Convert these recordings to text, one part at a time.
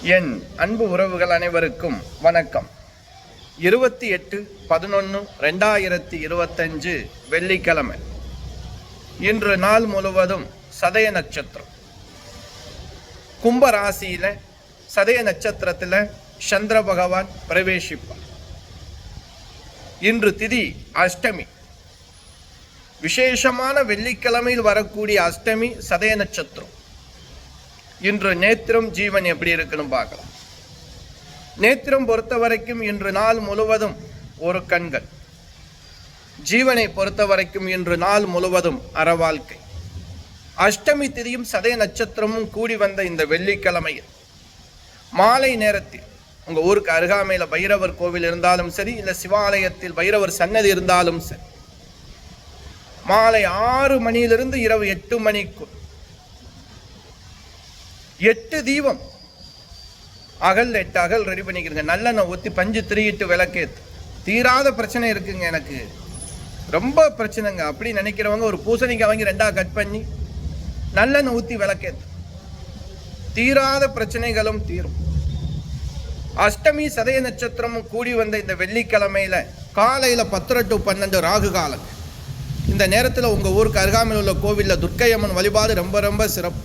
என் அன்பு உறவுகள் அனைவருக்கும் வணக்கம். இருபத்தி எட்டு பதினொன்று ரெண்டாயிரத்தி இருபத்தஞ்சு வெள்ளிக்கிழமை. இன்று நாள் முழுவதும் சதய நட்சத்திரம். கும்பராசியில் சதய நட்சத்திரத்தில் சந்திர பகவான் பிரவேசிப்பார். இன்று திதி அஷ்டமி. விசேஷமான வெள்ளிக்கிழமையில் வரக்கூடிய அஷ்டமி சதய நட்சத்திரம். இன்று நேத்திரம் ஜீவன் எப்படி இருக்குன்னு பார்க்கலாம். நேத்திரம் பொறுத்த வரைக்கும் இன்று நாள் முழுவதும் ஒரு கண்கள். ஜீவனை பொறுத்த வரைக்கும் இன்று நாள் முழுவதும் அறவாழ்க்கை. அஷ்டமி திதியும் சதய நட்சத்திரமும் கூடி வந்த இந்த வெள்ளிக்கிழமையில் மாலை நேரத்தில் உங்கள் ஊருக்கு அருகாமையில் பைரவர் கோவில் இருந்தாலும் சரி இல்லை சிவாலயத்தில் பைரவர் சன்னதி இருந்தாலும் சரி மாலை ஆறு மணியிலிருந்து இரவு எட்டு மணிக்குள் எட்டு தீபம். அகல் எட்டு அகல் ரெடி பண்ணிக்கிறேங்க. நல்லெண்ணெய் ஊற்றி பஞ்சு திரியிட்டு விளக்கேத் தீராத பிரச்சனை இருக்குங்க எனக்கு. ரொம்ப பிரச்சனைங்க. அப்படி நினைக்கிறவங்க ஒரு பூசணிக்காய் வாங்கி ரெண்டாக கட் பண்ணி நல்லெண்ணெய் ஊற்றி விளக்கேத் தீராத பிரச்சனைகளும் தீரும். அஷ்டமி சதய நட்சத்திரமும் கூடி வந்த இந்த வெள்ளிக்கிழமையில காலையில் பத்தரை டு பன்னெண்டு ராகு காலம். இந்த நேரத்தில் உங்கள் ஊருக்கு அருகாமையில் உள்ள கோவிலில் துர்க்கையம்மன் வழிபாடு ரொம்ப ரொம்ப சிறப்பு.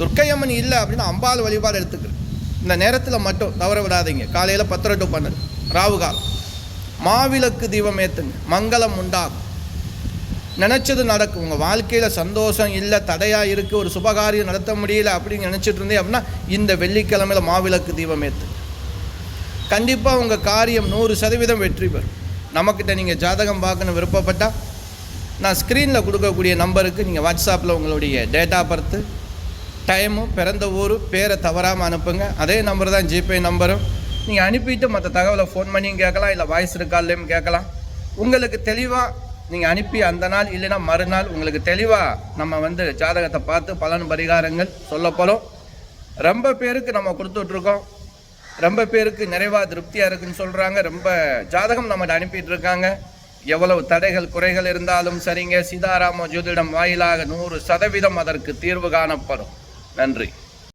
துர்க்கையம்மன் இல்லை அப்படின்னா அம்பாள் வழிபாடு எடுத்துக்கிறேன் இந்த நேரத்தில் மட்டும் தவற விடாதீங்க. காலையில் பத்தரை டு பன்னெண்டு. ராவு காலம். மாவிளக்கு தீபம் ஏற்றுங்க மங்களம் உண்டாகும். நினச்சது நடக்கும். உங்கள் வாழ்க்கையில் சந்தோஷம் இல்லை தடையாக இருக்குது ஒரு சுபகாரியம் நடத்த முடியல அப்படின்னு நினச்சிட்டு இருந்தே அப்படின்னா இந்த வெள்ளிக்கிழமையில் மாவிளக்கு தீபம் ஏற்று கண்டிப்பாக உங்கள் காரியம் நூறு சதவீதம் வெற்றி பெறும். நம்மக்கிட்ட நீங்கள் ஜாதகம் பார்க்கணும் விருப்பப்பட்டால் நான் ஸ்க்ரீனில் கொடுக்கக்கூடிய நம்பருக்கு நீங்கள் வாட்ஸ்அப்பில் உங்களுடைய டேட்டா பர்த்து டைமு பிறந்த ஊர் பேரை தவறாமல் அனுப்புங்க. அதே நம்பர் தான் ஜிபே நம்பரும் நீங்கள் அனுப்பிட்டு மற்ற தகவலை ஃபோன் பண்ணியும் கேட்கலாம் இல்லை வாய்ஸ் இருக்கால்லையும் கேட்கலாம். உங்களுக்கு தெளிவாக நீங்கள் அனுப்பி அந்த நாள் இல்லைன்னா மறுநாள் உங்களுக்கு தெளிவாக நம்ம வந்து ஜாதகத்தை பார்த்து பலன் பரிகாரங்கள் சொல்லப்படும். ரொம்ப பேருக்கு நம்ம கொடுத்துட்ருக்கோம். ரொம்ப பேருக்கு நிறைவாக திருப்தியாக இருக்குன்னு சொல்கிறாங்க ரொம்ப ஜாதகம் நம்மகிட்ட அனுப்பிட்டு இருக்காங்க. எவ்வளவு தடைகள் குறைகள் இருந்தாலும் சரிங்க. சீதாராம ஜோதிடம் வாயிலாக நூறு சதவீதம் அதற்கு தீர்வு காணப்படும். நன்றி.